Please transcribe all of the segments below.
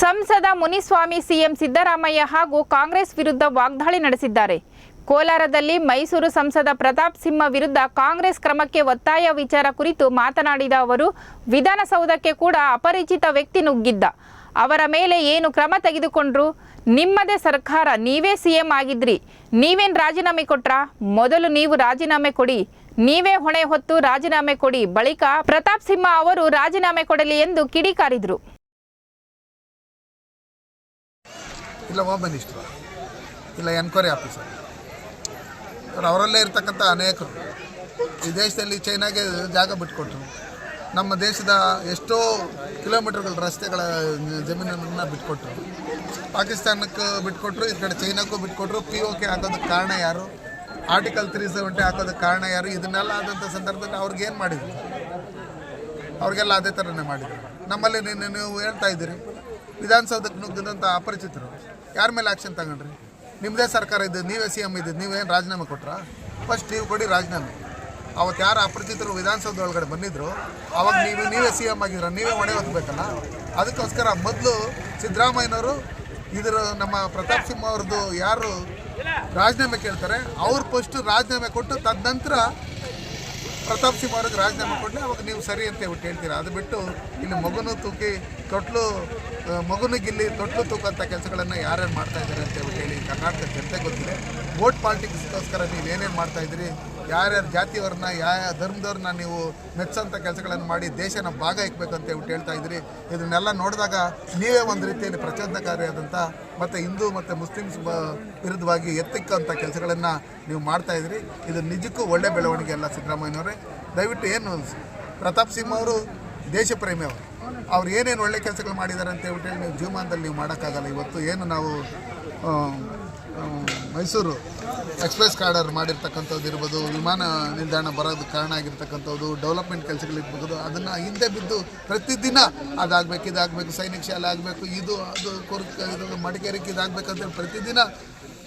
ಸಂಸದ ಮುನಿಸ್ವಾಮಿ ಸಿಎಂ ಸಿದ್ದರಾಮಯ್ಯ ಹಾಗೂ ಕಾಂಗ್ರೆಸ್ ವಿರುದ್ಧ ವಾಗ್ದಾಳಿ ನಡೆಸಿದ್ದಾರೆ. ಕೋಲಾರದಲ್ಲಿ ಮೈಸೂರು ಸಂಸದ ಪ್ರತಾಪ್ ಸಿಂಹ ವಿರುದ್ಧ ಕಾಂಗ್ರೆಸ್ ಕ್ರಮಕ್ಕೆ ಒತ್ತಾಯ ವಿಚಾರ ಕುರಿತು ಮಾತನಾಡಿದ ಅವರು, ವಿಧಾನಸೌಧಕ್ಕೆ ಕೂಡ ಅಪರಿಚಿತ ವ್ಯಕ್ತಿ ನುಗ್ಗಿದ್ದ. ಅವರ ಮೇಲೆ ಏನು ಕ್ರಮ ತೆಗೆದುಕೊಂಡ್ರು? ನಿಮ್ಮದೇ ಸರ್ಕಾರ, ನೀವೇ ಸಿಎಂ ಆಗಿದ್ರಿ. ನೀವೇನ್ ರಾಜೀನಾಮೆ ಕೊಟ್ರ? ಮೊದಲು ನೀವು ರಾಜೀನಾಮೆ ಕೊಡಿ. ನೀವೇ ಹೊಣೆ ಹೊತ್ತು ರಾಜೀನಾಮೆ ಕೊಡಿ. ಬಳಿಕ ಪ್ರತಾಪ್ ಸಿಂಹ ಅವರು ರಾಜೀನಾಮೆ ಕೊಡಲಿ ಎಂದು ಕಿಡಿಕಾರಿದರು. ಇಲ್ಲ ಹೋಮ್ ಮಿನಿಸ್ಟ್ರು ಇಲ್ಲ ಎನ್ಕ್ವೈರಿ ಆಫೀಸರ್ ಅವ್ರು ಅವರಲ್ಲೇ ಇರ್ತಕ್ಕಂಥ ಅನೇಕರು. ಈ ದೇಶದಲ್ಲಿ ಚೈನಾಗೆ ಜಾಗ ಬಿಟ್ಕೊಟ್ರು. ನಮ್ಮ ದೇಶದ ಎಷ್ಟೋ ಕಿಲೋಮೀಟರ್ಗಳ ರಸ್ತೆಗಳ ಜಮೀನನ್ನು ಬಿಟ್ಕೊಟ್ರು. ಪಾಕಿಸ್ತಾನಕ್ಕೆ ಬಿಟ್ಕೊಟ್ರು, ಈ ಕಡೆ ಚೈನಾಕ್ಕೂ ಬಿಟ್ಕೊಟ್ರು. ಪಿ ಓ ಕೆ ಹಾಕೋದಕ್ಕೆ ಕಾರಣ ಯಾರು? ಆರ್ಟಿಕಲ್ ತ್ರೀ ಸೆವೆಂಟಿ ಹಾಕೋದಕ್ಕೆ ಕಾರಣ ಯಾರು? ಇದನ್ನೆಲ್ಲ ಆದಂಥ ಸಂದರ್ಭದಲ್ಲಿ ಅವ್ರಿಗೆ ಏನು ಮಾಡಿದ್ರು? ಅವ್ರಿಗೆಲ್ಲ ಅದೇ ಥರನೇ ಮಾಡಿದ್ರು. ನಮ್ಮಲ್ಲಿ ನಿನ್ನೆ ನೀವು ಹೇಳ್ತಾ ಇದ್ದೀರಿ. ವಿಧಾನಸೌಧಕ್ಕೆ ನುಗ್ಗಿದಂಥ ಅಪರಿಚಿತರು. ಯಾರ ಮೇಲೆ ಆ್ಯಕ್ಷನ್ ತಗೊಂಡ್ರಿ? ನಿಮ್ಮದೇ ಸರ್ಕಾರ ಇದ್ದು ನೀವೇ ಸಿ ಎಂ ಇದ್ದದ್ದು, ನೀವೇನು ರಾಜೀನಾಮೆ ಕೊಟ್ರಾ? ಫಸ್ಟ್ ನೀವು ಕೊಡಿ ರಾಜೀನಾಮೆ. ಅವತ್ತು ಯಾರು ಅಪರಿಚಿತರು ವಿಧಾನಸೌಧ ಒಳಗಡೆ ಬಂದಿದ್ರು, ಅವಾಗ ನೀವು, ನೀವೇ ಸಿ ಎಂ ಆಗಿದ್ರ ನೀವೇ ಹೊಣೆ ಹೊತ್ಬೇಕಲ್ಲ? ಅದಕ್ಕೋಸ್ಕರ ಮೊದಲು ಸಿದ್ದರಾಮಯ್ಯನವರು ಇದರ ನಮ್ಮ ಪ್ರತಾಪ್ ಸಿಂಹ ಅವ್ರದ್ದು ಯಾರು ರಾಜೀನಾಮೆ ಕೇಳ್ತಾರೆ, ಅವ್ರು ಫಸ್ಟ್ ರಾಜೀನಾಮೆ ಕೊಟ್ಟು ತದನಂತರ ಪ್ರತಾಪ್ ಸಿಂಹ ಅವ್ರಿಗೆ ರಾಜೀನಾಮೆ ಕೊಡಲಿ, ಅವಾಗ ನೀವು ಸರಿ ಅಂತ ಹೇಳ್ಬಿಟ್ಟು ಹೇಳ್ತೀರಾ? ಅದು ಬಿಟ್ಟು ಇಲ್ಲಿ ಮಗುನು ತೂಕಿ, ತೊಟ್ಲು ಮಗುನು ಗಿಲ್ಲಿ, ತೊಟ್ಲು ತೂಕಂಥ ಕೆಲಸಗಳನ್ನು ಯಾರ್ಯಾರು ಮಾಡ್ತಾ ಇದ್ದಾರೆ ಅಂತ ಹೇಳ್ಬಿಟ್ಟು ಹೇಳಿ, ಕರ್ನಾಟಕ ಜನತೆ ಗೊತ್ತಿದೆ. ವೋಟ್ ಪಾಲಿಟಿಕ್ಸ್ಗೋಸ್ಕರ ನೀವು ಏನೇನು ಮಾಡ್ತಾ ಇದ್ದೀರಿ? ಯಾರ್ಯಾರು ಜಾತಿಯವ್ರನ್ನ ಯಾವ ಧರ್ಮದವ್ರನ್ನ ನೀವು ಮೆಚ್ಚಂಥ ಕೆಲಸಗಳನ್ನು ಮಾಡಿ ದೇಶನ ಭಾಗ ಇಕ್ಬೇಕು ಅಂತ ಹೇಳ್ಬಿಟ್ಟು ಹೇಳ್ತಾ ಇದ್ರಿ. ಇದನ್ನೆಲ್ಲ ನೋಡಿದಾಗ ನೀವೇ ಒಂದು ರೀತಿಯಲ್ಲಿ ಪ್ರಚೋದನಕಾರಿಯಾದಂಥ ಮತ್ತು ಹಿಂದೂ ಮತ್ತು ಮುಸ್ಲಿಮ್ಸ್ ಬ ವಿರುದ್ಧವಾಗಿ ಎತ್ತಿಕ್ಕಂಥ ಕೆಲಸಗಳನ್ನು ನೀವು ಮಾಡ್ತಾ ಇದ್ರಿ. ಇದು ನಿಜಕ್ಕೂ ಒಳ್ಳೆ ಬೆಳವಣಿಗೆ ಅಲ್ಲ ಸಿದ್ದರಾಮಯ್ಯನವರೇ. ದಯವಿಟ್ಟು ಏನು ಪ್ರತಾಪ್ ಸಿಂಹ ಅವರು ದೇಶ ಪ್ರೇಮಿ ಅವರು. ಅವ್ರು ಏನೇನು ಒಳ್ಳೆ ಕೆಲಸಗಳು ಮಾಡಿದ್ದಾರೆ ಅಂತ ಹೇಳ್ಬಿಟ್ಟು ಹೇಳಿ ನೀವು ಜೀವಮಾನದಲ್ಲಿ ನೀವು ಮಾಡೋಕ್ಕಾಗಲ್ಲ. ಇವತ್ತು ಏನು ನಾವು ಮೈಸೂರು ಎಕ್ಸ್ಪ್ರೆಸ್ ಕಾರ್ಡರ್ ಮಾಡಿರ್ತಕ್ಕಂಥದ್ದು ಇರ್ಬೋದು, ವಿಮಾನ ನಿಲ್ದಾಣ ಬರೋದು ಕಾರಣ ಆಗಿರ್ತಕ್ಕಂಥದ್ದು, ಡೆವಲಪ್ಮೆಂಟ್ ಕೆಲಸಗಳಿರ್ಬೋದು ಅದನ್ನು ಹಿಂದೆ ಬಿದ್ದು ಪ್ರತಿದಿನ ಅದಾಗಬೇಕು, ಇದಾಗಬೇಕು, ಸೈನಿಕ ಶಾಲೆ ಆಗಬೇಕು, ಇದು, ಅದು ಕೊರ್ ಇದು, ಮಡಿಕೇರಿಗೆ ಇದಾಗಬೇಕಂತೇಳಿ ಪ್ರತಿದಿನ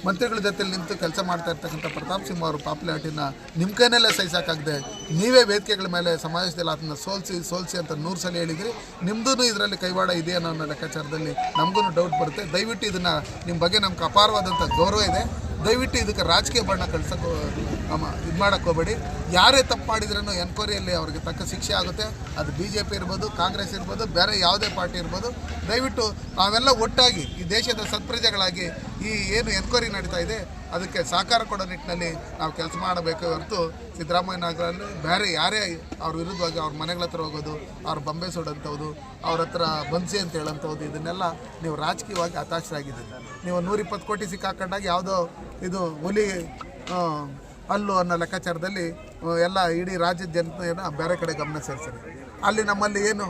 ಮಂತ್ರಿಗಳ ಜೊತೆಲಿ ನಿಂತು ಕೆಲಸ ಮಾಡ್ತಾ ಇರ್ತಕ್ಕಂಥ ಪ್ರತಾಪ್ ಸಿಂಹ ಅವರು ಪಾಪ್ಯುಲಾರಿಟಿನ ನಿಮ್ಮ ಕೈನಲ್ಲೇ ಸಹಿಸೋಕ್ಕಾಗದೆ ನೀವೇ ವೇದಿಕೆಗಳ ಮೇಲೆ ಸಮಾಜದಲ್ಲಿ ಅದನ್ನು ಸೋಲ್ಸಿ ಸೋಲ್ಸಿ ಅಂತ ನೂರು ಸಲ ಹೇಳಿದ್ರಿ. ನಿಮ್ಮದೂ ಇದರಲ್ಲಿ ಕೈವಾಡ ಇದೆ ಅನ್ನೋ ಲೆಕ್ಕಾಚಾರದಲ್ಲಿ ನಮಗೂ ಡೌಟ್ ಬರುತ್ತೆ. ದಯವಿಟ್ಟು ಇದನ್ನು ನಿಮ್ಮ ಬಗ್ಗೆ ನಮ್ಗೆ ಅಪಾರವಾದಂಥ ಗೌರವ ಇದೆ. ದಯವಿಟ್ಟು ಇದಕ್ಕೆ ರಾಜಕೀಯ ಬಣ್ಣ ಕಳ್ಸೋಕೆ ಇದು ಮಾಡೋಕ್ಕೆ ಹೋಗಬೇಡಿ. ಯಾರೇ ತಪ್ಪು ಮಾಡಿದ್ರೂ ಎನ್ಕ್ವೈರಿಯಲ್ಲಿ ಅವ್ರಿಗೆ ತಕ್ಕ ಶಿಕ್ಷೆ ಆಗುತ್ತೆ. ಅದು ಬಿ ಜೆ ಪಿ ಇರ್ಬೋದು, ಕಾಂಗ್ರೆಸ್ ಇರ್ಬೋದು, ಬೇರೆ ಯಾವುದೇ ಪಾರ್ಟಿ ಇರ್ಬೋದು. ದಯವಿಟ್ಟು ನಾವೆಲ್ಲ ಒಟ್ಟಾಗಿ ಈ ದೇಶದ ಸತ್ಪ್ರಜೆಗಳಾಗಿ ಈ ಏನು ಎನ್ಕ್ವೈರಿ ನಡೀತಾ ಇದೆ, ಅದಕ್ಕೆ ಸಹಕಾರ ಕೊಡೋ ನಿಟ್ಟಿನಲ್ಲಿ ನಾವು ಕೆಲಸ ಮಾಡಬೇಕು ಹೊರತು ಸಿದ್ದರಾಮಯ್ಯನಗರಲ್ಲಿ ಬೇರೆ ಯಾರೇ ಅವ್ರ ವಿರುದ್ಧವಾಗಿ ಅವ್ರ ಮನೆಗಳ ಹತ್ರ ಹೋಗೋದು, ಅವ್ರ ಬೊಂಬೆ ಸುಡೋಂಥದ್ದು ಅವ್ರ ಹತ್ರ ಬಂಸಿ ಅಂತ ಹೇಳೋಂಥವ್ದು, ಇದನ್ನೆಲ್ಲ ನೀವು ರಾಜಕೀಯವಾಗಿ ಹತಾಶರಾಗಿದ್ದೀರಿ. ನೀವು ನೂರಿಪ್ಪತ್ತು ಕೋಟಿ ಸಿಕ್ಕಾಕೊಂಡಾಗ ಯಾವುದೋ ಇದು ಹುಲಿ ಅಲ್ಲು ಅನ್ನೋ ಲೆಕ್ಕಾಚಾರದಲ್ಲಿ ಎಲ್ಲ ಇಡೀ ರಾಜ್ಯದ ಜನತೆಯನ್ನು ಬೇರೆ ಕಡೆ ಗಮನ ಸೇರಿಸ್ತಾರೆ ಅಲ್ಲಿ ನಮ್ಮಲ್ಲಿ ಏನು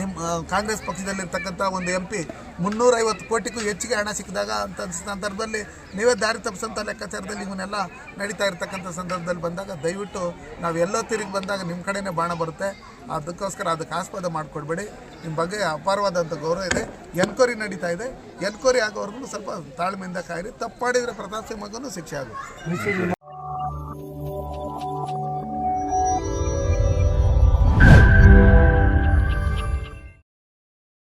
ನಿಮ್ಮ ಕಾಂಗ್ರೆಸ್ ಪಕ್ಷದಲ್ಲಿರ್ತಕ್ಕಂಥ ಒಂದು ಎಂ ಪಿ ಮುನ್ನೂರೈವತ್ತು ಕೋಟಿಗೂ ಹೆಚ್ಚಿಗೆ ಹಣ ಸಿಕ್ಕಿದಾಗ ಅಂತ ಸಂದರ್ಭದಲ್ಲಿ ನೀವೇ ದಾರಿ ತಪ್ಪಿಸಂಥ ಲೆಕ್ಕಾಚಾರದಲ್ಲಿ ಇವನ್ನೆಲ್ಲ ನಡೀತಾ ಇರ್ತಕ್ಕಂಥ ಸಂದರ್ಭದಲ್ಲಿ ಬಂದಾಗ ದಯವಿಟ್ಟು ನಾವು ಎಲ್ಲೋ ತಿರುಗಿ ಬಂದಾಗ ನಿಮ್ಮ ಕಡೆನೇ ಬಾಣ ಬರುತ್ತೆ. ಅದಕ್ಕೋಸ್ಕರ ಅದಕ್ಕೆ ಆಸ್ಪದ ಮಾಡಿಕೊಡ್ಬೇಡಿ. ನಿಮ್ಮ ಬಗ್ಗೆ ಅಪಾರವಾದಂಥ ಗೌರವ ಇದೆ. ಎನ್ಕ್ವೈರಿ ನಡೀತಾ ಇದೆ. ಎನ್ಕ್ವೈರಿ ಆಗೋವರೆಗೂ ಸ್ವಲ್ಪ ತಾಳ್ಮೆಯಿಂದ ಕಾಯಿರಿ. ತಪ್ಪು ಪ್ರತಾಪ್ ಪ್ರತಾಪ್ ಮಗನೂ ಶಿಕ್ಷೆ ಆಗುತ್ತೆ.